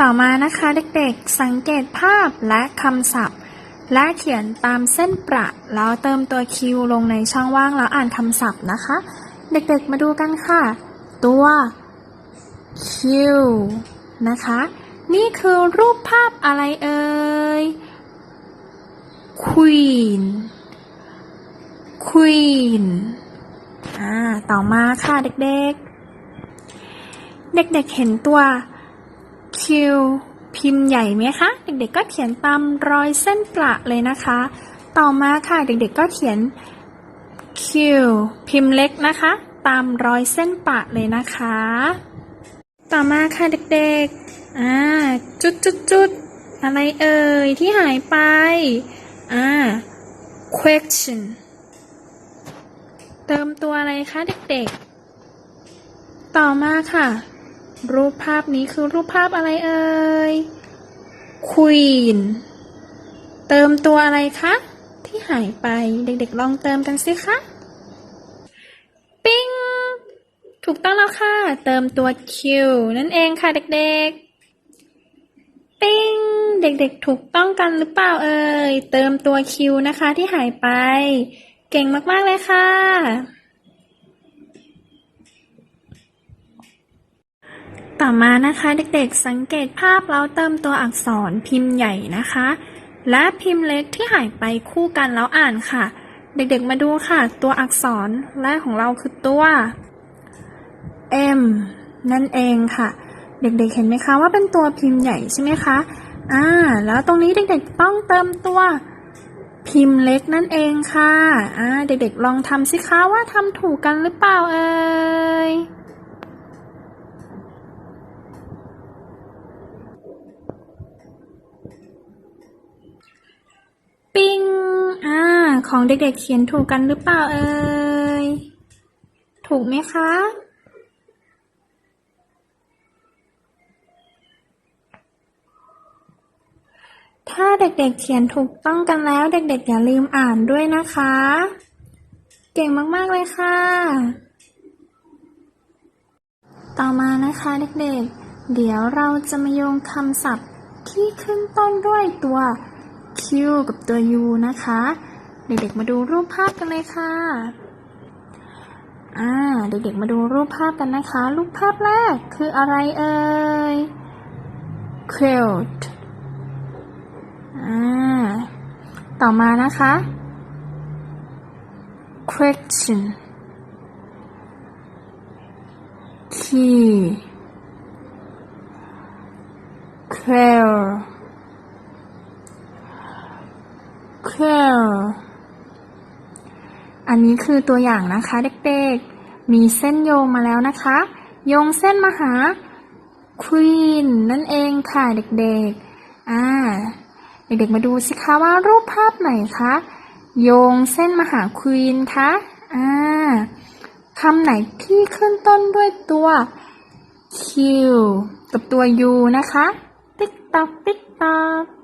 ต่อมานะคะเด็กๆ สังเกตภาพและคำศัพท์ และเขียนตามเส้นประ แล้วเติมตัวคิวลงในช่องว่างแล้วอ่านคำศัพท์นะคะ เด็กๆมาดูกันค่ะ ตัวคิวนะคะ นี่คือรูปภาพอะไรเอ่ย Queen Queen อ่า ต่อมาค่ะเด็กๆ เด็กๆเห็นตัว คิวพิมพ์ใหญ่ไหมคะ เด็กๆก็เขียนตามรอยเส้นประเลยนะคะ ต่อมาค่ะเด็กๆก็เขียนคิวพิมพ์เล็กนะคะ ตามรอยเส้นประเลยนะคะ ต่อมาค่ะเด็กๆอ่าจุดจุดจุดๆอะไรเอ่ยที่หายไปอ่า question เติมตัวอะไรคะเด็กๆ ต่อมาค่ะ รูปภาพนี้คือรูปภาพอะไรเอ่ย Queen เติมตัวอะไรคะ ที่หายไปเด็กๆลองเติมกันสิคะ ปิ้ง ถูกต้องแล้วค่ะ เติมตัว Q นั่นเองค่ะเด็กๆ ปิ้ง เด็กๆ ถูกต้องกันหรือเปล่าเอ่ย เติมตัว Q นะคะที่หายไป เก่งมากๆเลยค่ะ ต่อมานะคะเด็กๆสังเกตภาพแล้วเติมตัวอักษรพิมพ์ใหญ่นะคะ และพิมพ์เล็กที่หายไปคู่กันแล้วอ่านค่ะ เด็กๆมาดูค่ะ ตัวอักษรแรกของเราคือตัว M นั่นเองค่ะ เด็กๆเห็นไหมคะว่าเป็นตัวพิมพ์ใหญ่ใช่ไหมคะอ่าแล้วตรงนี้เด็กๆต้องเติมตัวพิมพ์เล็กนั่นเองค่ะอ่าเด็กๆลองทำสิคะว่าทำถูกกันหรือเปล่าเอ่ย ปิ้ง อ่า ของเด็กๆเขียนถูกกันหรือเปล่าเอ่ย ถูกไหมคะ ถ้าเด็กๆเขียนถูกต้องกันแล้ว เด็กๆอย่าลืมอ่านด้วยนะคะ เก่งมากๆเลยค่ะ ต่อมานะคะเด็กๆ เดี๋ยวเราจะมาโยงคำศัพท์ที่ขึ้นต้นด้วยตัว Q กับตัว U นะคะ เด็กๆมาดูรูปภาพกันเลยค่ะอ่าเด็กๆมาดูรูปภาพกันนะคะ รูปภาพแรกคืออะไรเอ่ย quilt อ่า ต่อมานะคะ question key quill quill อันนี้คือตัวอย่างนะคะเด็กๆ มีเส้นโยงมาแล้วนะคะ โยงเส้นมาหา queen นั่นเองค่ะเด็กๆ อ่า เด็กๆ มาดูสิคะว่ารูปภาพไหนคะ โยงเส้นมาหา queen คะ อ่าคำไหนที่ขึ้นต้นด้วยตัว Q กับตัว U นะคะ ติ๊กตอก ติ๊กตอก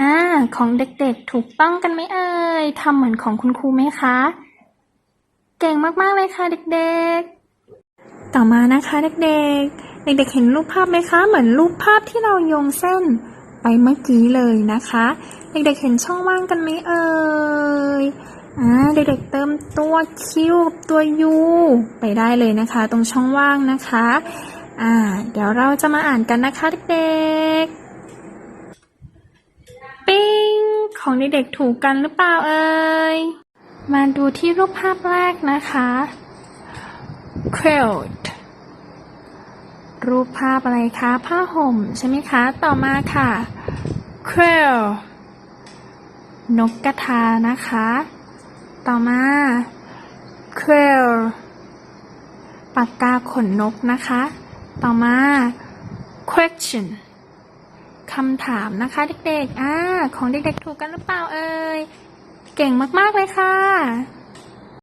อ่า ของเด็กๆ ถูกต้องกันไหมเอ่ยทำเหมือนของคุณครูไหมคะ เก่งมากๆเลยค่ะเด็กๆ ต่อมานะคะเด็กๆ เด็กๆ เห็นรูปภาพไหมคะ เหมือนรูปภาพที่เราโยงเส้นไปเมื่อกี้เลยนะคะ เด็กๆ เห็นช่องว่างกันไหมเอ่ยอ่าเด็กๆ เติมตัวคิวตัวยูไปได้เลยนะคะ ตรงช่องว่างนะคะ อ่า เดี๋ยวเราจะมาอ่านกันนะคะเด็กๆ ของเด็กๆถูกกันหรือเปล่าเอ่ย มาดูที่รูปภาพแรกนะคะ quilt รูปภาพอะไรคะ ผ้าห่มใช่ไหมคะ ต่อมาค่ะ quill นกกระทานะคะ ต่อมา quill ปากกาขนนกนะคะ ต่อมา question คำถามนะคะเด็กๆ อ่า ของเด็กๆ ถูกกันหรือเปล่าเอ่ย เก่งมากๆเลยค่ะ